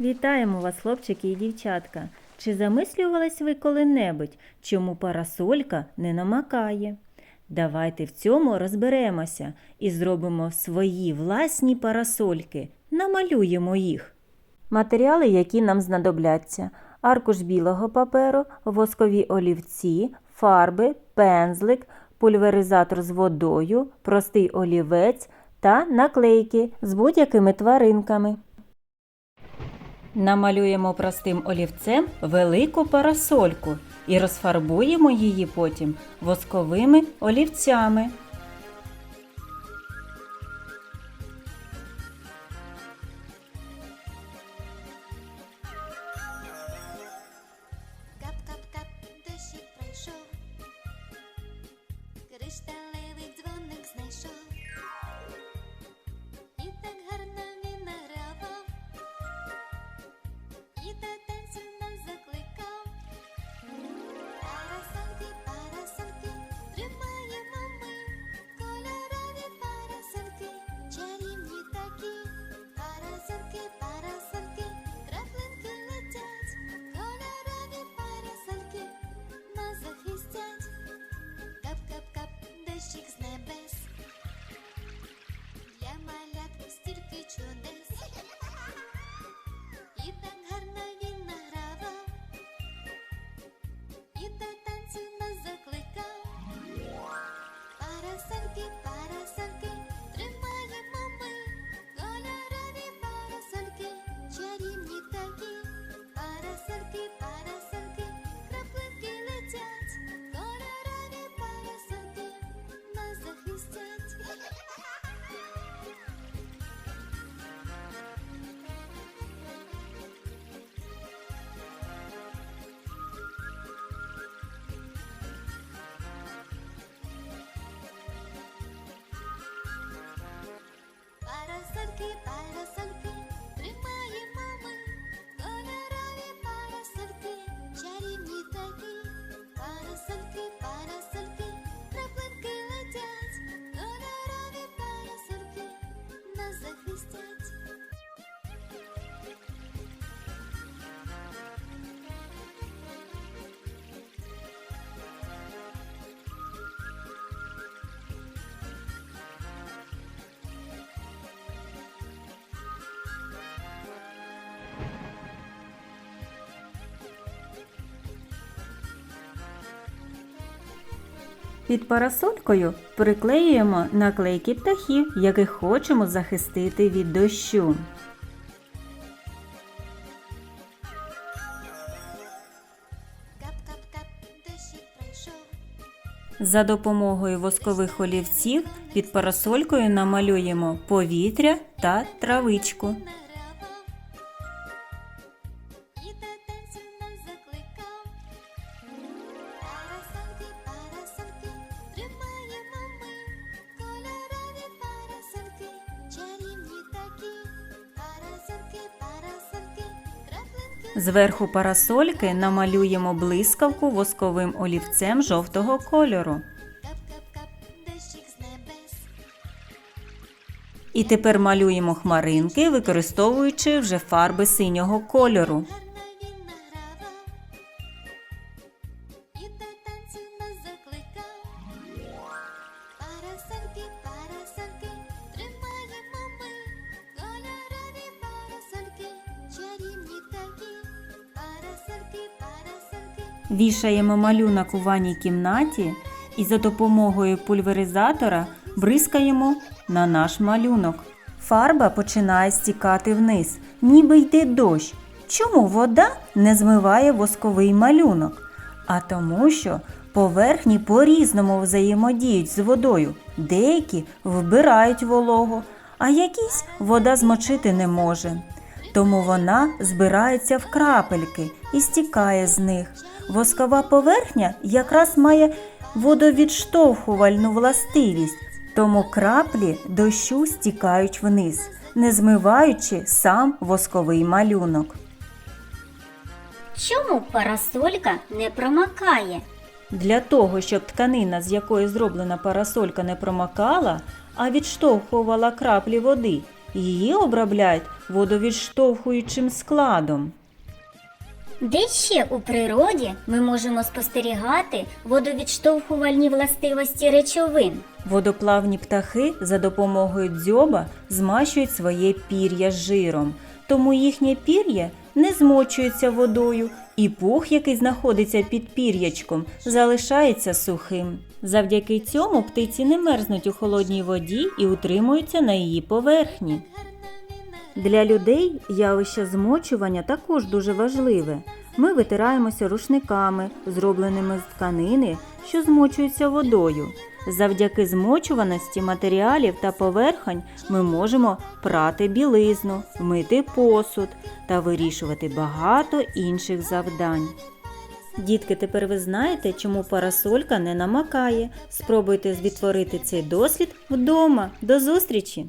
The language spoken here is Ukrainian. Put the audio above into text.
Вітаємо вас, хлопчики і дівчатка. Чи замислювались ви коли-небудь, чому парасолька не намакає? Давайте в цьому розберемося і зробимо свої власні парасольки, намалюємо їх. Матеріали, які нам знадобляться: аркуш білого паперу, воскові олівці, фарби, пензлик, пульверизатор з водою, простий олівець та наклейки з будь-якими тваринками. Намалюємо простим олівцем велику парасольку і розфарбуємо її потім восковими олівцями. Парасольки, парасольки, тримаємо Під парасолькою приклеюємо наклейки птахів, яких хочемо захистити від дощу. За допомогою воскових олівців під парасолькою намалюємо повітря та травичку. Зверху парасольки намалюємо блискавку восковим олівцем жовтого кольору. І тепер малюємо хмаринки, використовуючи вже фарби синього кольору. Гарно Вішаємо малюнок у ванній кімнаті і за допомогою пульверизатора бризкаємо на наш малюнок. Фарба починає стікати вниз, ніби йде дощ. Чому вода не змиває восковий малюнок? А тому, що поверхні по-різному взаємодіють з водою. Деякі вбирають вологу, а якісь вода змочити не може. Тому вона збирається в крапельки і стікає з них. Воскова поверхня якраз має водовідштовхувальну властивість, тому краплі дощу стікають вниз, не змиваючи сам восковий малюнок. Чому парасолька не промокає? Для того, щоб тканина, з якої зроблена парасолька, не промокала, а відштовхувала краплі води, Її обробляють водовідштовхуючим складом. Де ще у природі ми можемо спостерігати водовідштовхувальні властивості речовин? Водоплавні птахи за допомогою дзьоба змащують своє пір'я жиром, тому їхнє пір'я не змочується водою, і пух, який знаходиться під пір'ячком, залишається сухим. Завдяки цьому птиці не мерзнуть у холодній воді і утримуються на її поверхні. Для людей явище змочування також дуже важливе. Ми витираємося рушниками, зробленими з тканини, що змочуються водою. Завдяки змочуваності матеріалів та поверхонь ми можемо прати білизну, мити посуд та вирішувати багато інших завдань. Дітки, тепер ви знаєте, чому парасолька не намакає. Спробуйте відтворити цей дослід вдома. До зустрічі!